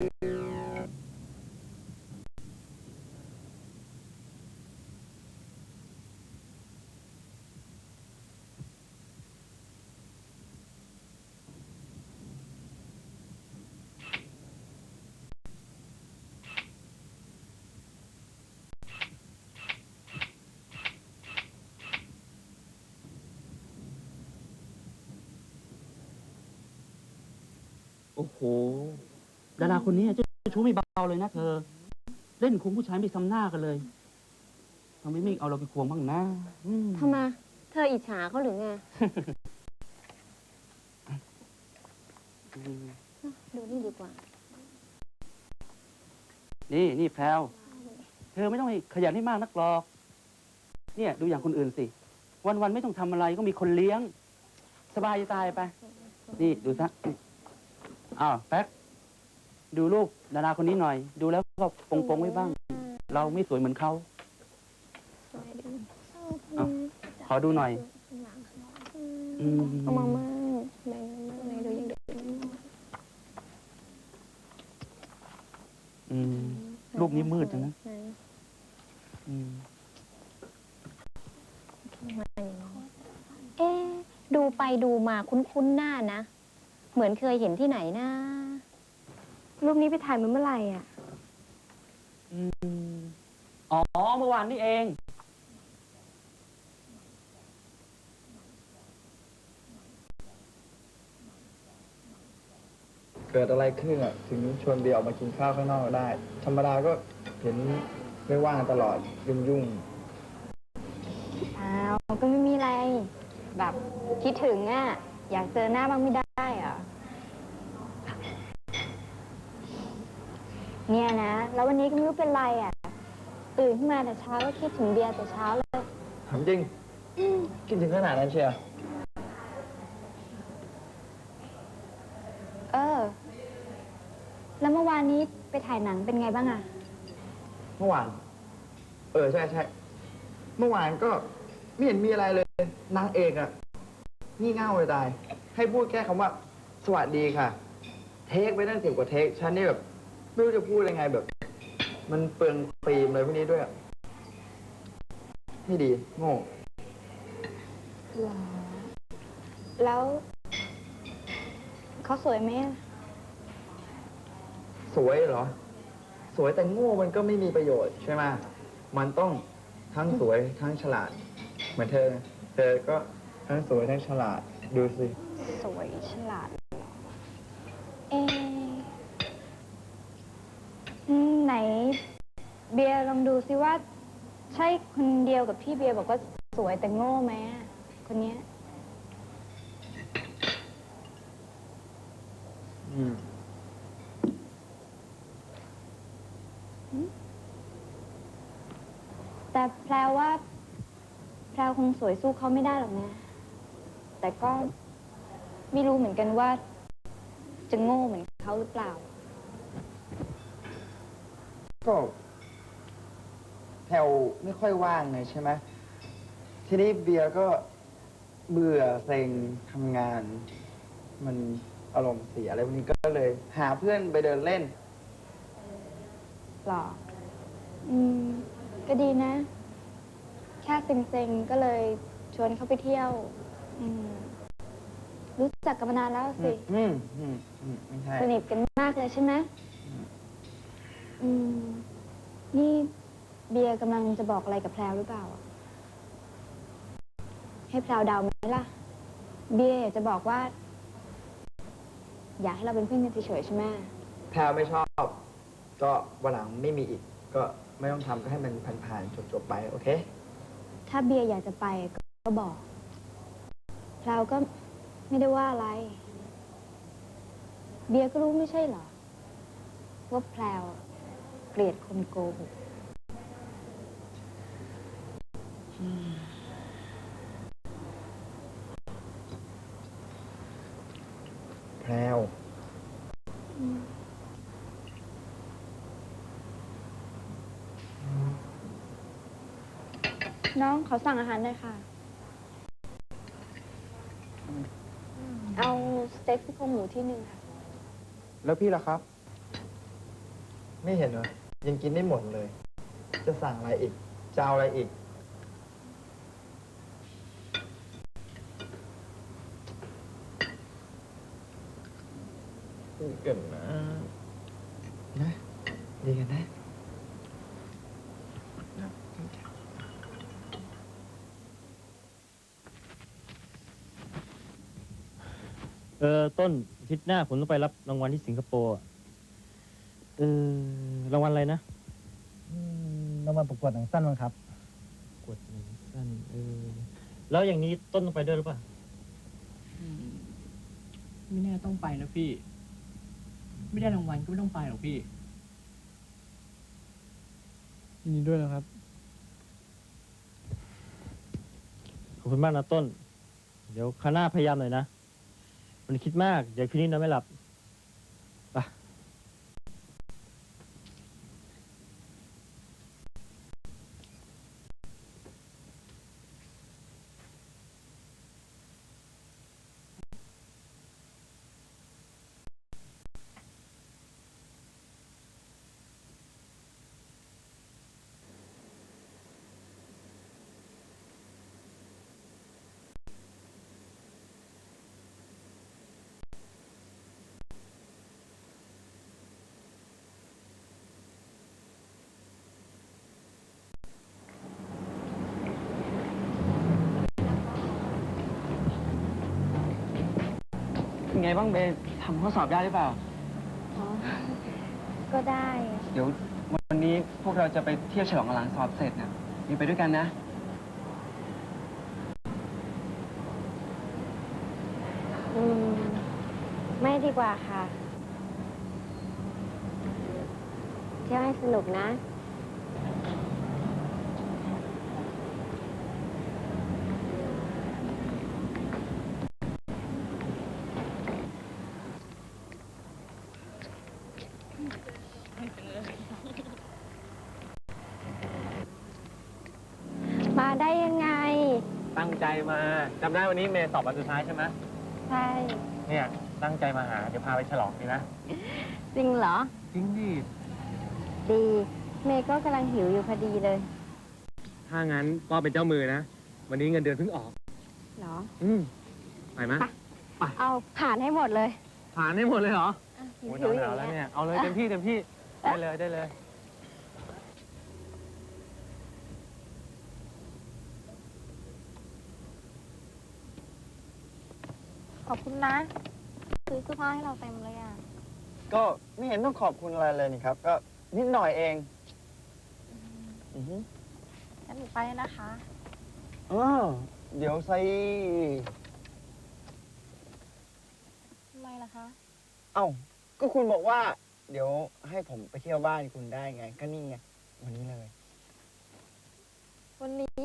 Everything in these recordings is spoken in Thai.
โอ้โห ดาราคนนี้เจ้าชู้ไม่เบาเลยนะเธอ เล่นคุ้มผู้ชายไม่ซ้ำหน้ากันเลยทำไมไม่เอาเราไปควงบ้างนะอืมทำไมเธออิจฉาเขาหรือไงอืมดูนี่ดีกว่า นี่นี่แพรวเธอไม่ต้องขยันให้มากนักหรอก เนี่ยดูอย่างคนอื่นสิ วันๆไม่ต้องทำอะไรก็มีคนเลี้ยง สบายจะตายไป นี่ดูซะ อ้าวแป๊ก ดูรูปดาราคนนี้หน่อย ดูแล้วก็ปงปงๆไว้บ้าง เราไม่สวยเหมือนเขาเอาขอดูหน่อย อืม เอามามั่งไหนไหนดูยังเด็กอืม รูปนี้มืดจังนะไหนอืมเอ๊ะดูไปดูมาคุ้นๆหน้านะ เหมือนเคยเห็นที่ไหนนะ รูปนี้ไปถ่ายมาเมื่อไหร่อะ อืมอ๋อ เมื่อวานนี่เอง เกิดอะไรขึ้นอะ ถึงชวนเบียร์ออกมากินข้าวข้างนอกได้ ธรรมดาก็เห็นไม่ว่างตลอดยุ่งยุ่งอ้าว ก็ไม่มีอะไร แบบคิดถึงอะ อยากเจอหน้าบ้างไม่ได้เหรอะ เนี่ยนะ แล้ววันนี้ก็ไม่รู้เป็นไรอะ ตื่นขึ้นมาแต่เช้าก็คิดถึงเบียร์แต่เช้าเลย ถามจริงคิดถึงขนาดนั้นเชียวเออ แล้วเมื่อวานนี้ไปถ่ายหนังเป็นไงบ้างอะเมื่อวาน เออใช่ใช่เมื่อวานก็ไม่เห็นมีอะไรเลยนางเอกอะงี่เง่าเลยตาย ให้พูดแค่คำว่า สวัสดีค่ะ เทคไปตั้งสิบกว่าเทคฉันนี่แบบ ไม่รู้จะพูดยังไงแบบ มันเปลืองฟิล์มเลยพวกนี้ด้วยอะไม่ดี โง่แล้วเขาสวยไหมอะสวยเหรอ สวยแต่โง่มันก็ไม่มีประโยชน์ใช่ไหมมันต้องทั้งสวยทั้งฉลาด เหมือนเธอไงเธอก็ทั้งสวยทั้งฉลาดดูสิ สวยฉลาด ไหน เบียร์ลองดูซิว่า ใช่คนเดียวกับที่เบียร์บอกว่าสวยแต่โง่ไหมอะคนเนี้ย อืมแต่แพรว่าแพรคงสวยสู้เขาไม่ได้หรอกนะ แต่ก็ไม่รู้เหมือนกันว่า จะโง่เหมือนเขาหรือเปล่า ก็แถวไม่ค่อยว่างไงใช่ไหมทีนี้เบียร์ก็เบื่อเซ็งทำงาน มันอารมณ์เสียอะไรพวกนี้ก็เลย หาเพื่อนไปเดินเล่น หรอ อืม ก็ดีนะ แค่เซ็งๆ ก็เลยชวนเขาไปเที่ยว อืม รู้จักกันมานานแล้วสิ อืมอืมอืมไม่ใช่ สนิทกันมากเลยใช่ไหม อืม นี่เบียร์กำลังจะบอกอะไรกับแพรวหรือเปล่าอะให้แพรวเดาไหมล่ะ เบียร์อยากจะบอกว่า อยากให้เราเป็นเพื่อนกันเฉยๆใช่ไหมแพรไม่ชอบ ก็วันหลังไม่มีอีก ก็ไม่ต้องทำก็ให้มันผ่านๆจบๆไป โอเค ถ้าเบียร์อยากจะไปก็ก็บอก แพรวก็ไม่ได้ว่าอะไร เบียร์ก็รู้ไม่ใช่เหรอว่าแพรวเก ลียดคนโกหกแพรวน้องขอสั่งอาหารหน่อยค่ะ เอาสเต็กซี่โครงหมูที่หนึ่งค่ะ แล้วพี่ล่ะครับ ไม่เห็นเหรอ ยังกินได้หมดเลย จะสั่งอะไรอีกจะเอาอะไรอีกดีกันนะ นะดีกันนะเออต้นอาทิตย์หน้าผมต้องไปรับรางวัลที่สิงคโปร์อะ เออ รางวัลอะไรนะเรามาประกวดหนังสั้นมั้งครับกดหนึ่งสั้นเออแล้วอย่างนี้ต้นต้องไปด้วยหรือเปล่าไม่แน่ต้องไปนะพี่ ไม่ได้รางวัลก็ไม่ต้องไปหรอกพี่ ยินดีด้วยนะครับ ขอบคุณมากนะต้น เดี๋ยวคราวหน้าพยายามหน่อยนะ มันคิดมาก เดี๋ยวคืนนี้นอนไม่หลับ ไงบ้างเบนทำข้อสอบได้หรือเปล่า อ๋อ ก็ได้ เดี๋ยววันนี้พวกเราจะไปเที่ยวฉลองหลังสอบเสร็จนะมีไปด้วยกันนะ อืม ไม่ดีกว่าค่ะ เที่ยวให้สนุกนะ มาได้ยังไง ตั้งใจมาจำได้วันนี้เมย์สอบวันสุดท้ายใช่ไหมใช่ เนี่ย ตั้งใจมาหา เดี๋ยวพาไปฉลองดีนะ จริงเหรอ จริงดิ ดี เมย์ก็กำลังหิวอยู่พอดีเลยถ้างั้นก็เป็นเจ้ามือนะ วันนี้เงินเดือนเพิ่งออก เหรอ อืมไปไหมเอาผ่านให้หมดเลย ผ่านได้หมดเลยเหรออะหิ โอ้วยหหิวนาวอๆย่างแล้วเงี้ยเนี่ย เอาเลยเต็มที่เต็มที่ ได้เลยได้เลย ขอบคุณนะ ซื้อเสื้อผ้าให้เราเต็มเลยอะ ก็ไม่เห็นต้องขอบคุณอะไรเลยนี่ครับ ก็นิดหน่อยเองอือฮึงั้นหนูไปแล้วนะคะ อ้าวเดี๋ยวใส่ทำไมล่ะคะ เอ้า ก็คุณบอกว่า เดี๋ยวให้ผมไปเที่ยวบ้านคุณได้ไง ก็นี่ไงวันนี้เลย วันนี้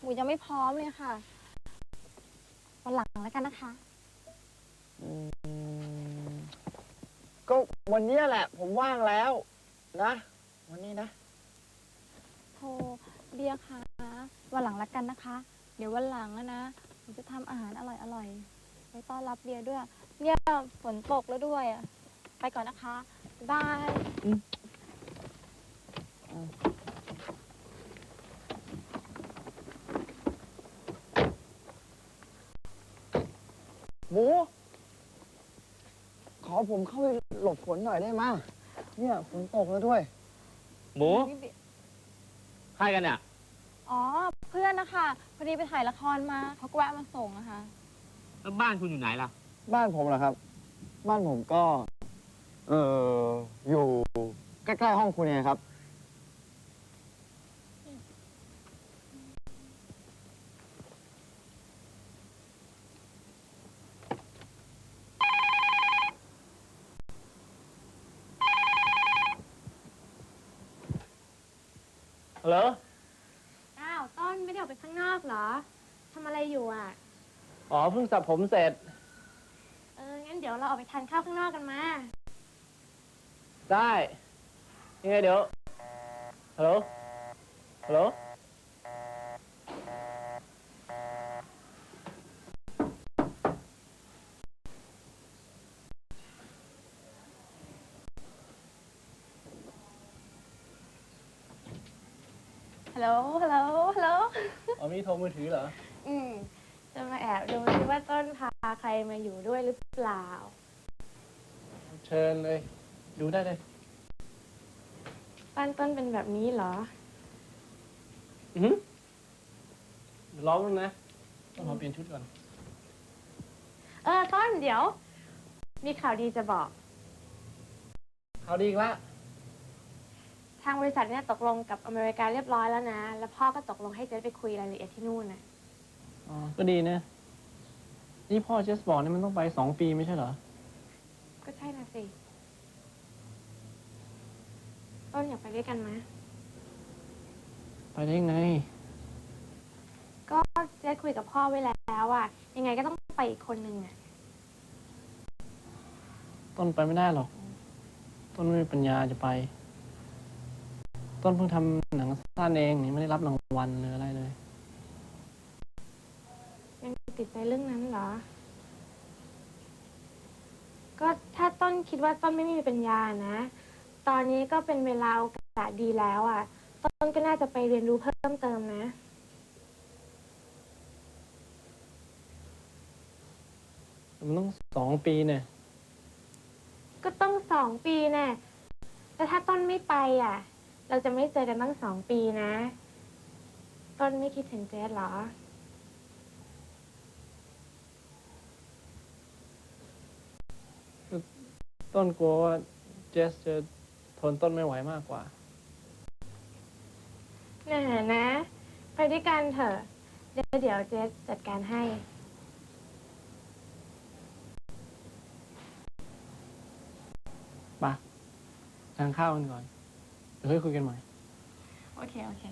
หมูยังไม่พร้อมเลยค่ะ วันหลังแล้วกันนะคะ อืมก็วันเนี้ยแหละ ผมว่างแล้ว นะ วันนี้นะโทรเบียร์คะวันหลังแล้วกันนะคะ เดี๋ยววันหลังอะนะหนูจะทำอาหารอร่อยๆไว้ต้อนรับเบียร์ด้วย เนี่ยฝนตกแล้วด้วยอะ ไปก่อนนะคะบ๊ายบาย หมู ขอผมเข้าไปหลบฝนหน่อยได้ไหมยเนี่ยฝนตกแล้วด้วย หมูใครกันเนี่ยอ๋อ เพื่อนนะคะ พอดีไปถ่ายละครมา เขาก็แวะมาส่งอะค่ะแล้วบ้านคุณอยู่ไหนล่ะ บ้านผมเหรอครับ บ้านผมก็ เอออยู่ใกล้ๆห้องคุณเองครับ ฮัลโหลอ้าวต้นไม่ได้ออกไปข้างนอกเหรอทำอะไรอยู่อะ อ๋อเพิ่งสระผมเสร็จ เออ งั้นเดี๋ยวเราออกไปทานข้าวข้างนอกกันมา ได้ยังไงเดี๋ยว ฮัลโหล ฮัลโหล ฮัลโหล ฮัลโหล ฮัลโหล เอามีโทรมือถือเหรอ อืม จะมาแอบดูซิว่าต้นพาใครมาอยู่ด้วยหรือเปล่า เชิญเลย ดูได้เลย บ้านต้นเป็นแบบนี้เหรอ อือหือเดี๋ยวร้องแล้วนะ ต้องขอเปลี่ยนชุดก่อน เออ ต้นเดี๋ยว มีข่าวดีจะบอกข่าวดีอีกละทางบริษัทเนี่ยตกลงกับอเมริกาเรียบร้อยแล้วนะ แล้วพ่อก็ตกลงให้เจ๊ไปคุยรายละเอียดที่นู่นนะอ๋อก็ดีนะ นี่พ่อเจสบอกเนี่ยมันต้องไปสองปีไม่ใช่เหรอ ก็ใช่นะสิ ต้นอยากไปด้วยกันไหมไปได้ยังไง ก็เจ๊คุยกับพ่อไว้แล้วอะยังไงก็ต้องไปอีกคนนึงอะต้นไปไม่ได้หรอก ต้นไม่มีปัญญาจะไป ต้นเพิ่งทำหนังสั้นเองนี่ไม่ได้รับรางวัลหรืออะไรเลย ยังติดใจเรื่องนั้นเหรอ ก็ถ้าต้นคิดว่าต้นไม่มีปัญญานะ ตอนนี้ก็เป็นเวลาโอกาสดีแล้วอะต้นก็น่าจะไปเรียนรู้เพิ่มเติมนะ มันต้องสองปีเนี่ย ก็ต้องสองปีแน่แต่ถ้าต้นไม่ไปอะ เราจะไม่เจอกันตั้งสองปีนะ ต้นไม่คิดถึงเจสเหรอ ต้นกลัวว่าเจสจะท นต้นไม่ไหวมากกว่าแน่นะ ไปด้วยกันเถอะ เดี๋ยวเดี๋ยวเจสจัดการให้ ปะทานข้าวกันก่อน เดี๋ยวค่อยคุยกันใหม่ โอเค โอเค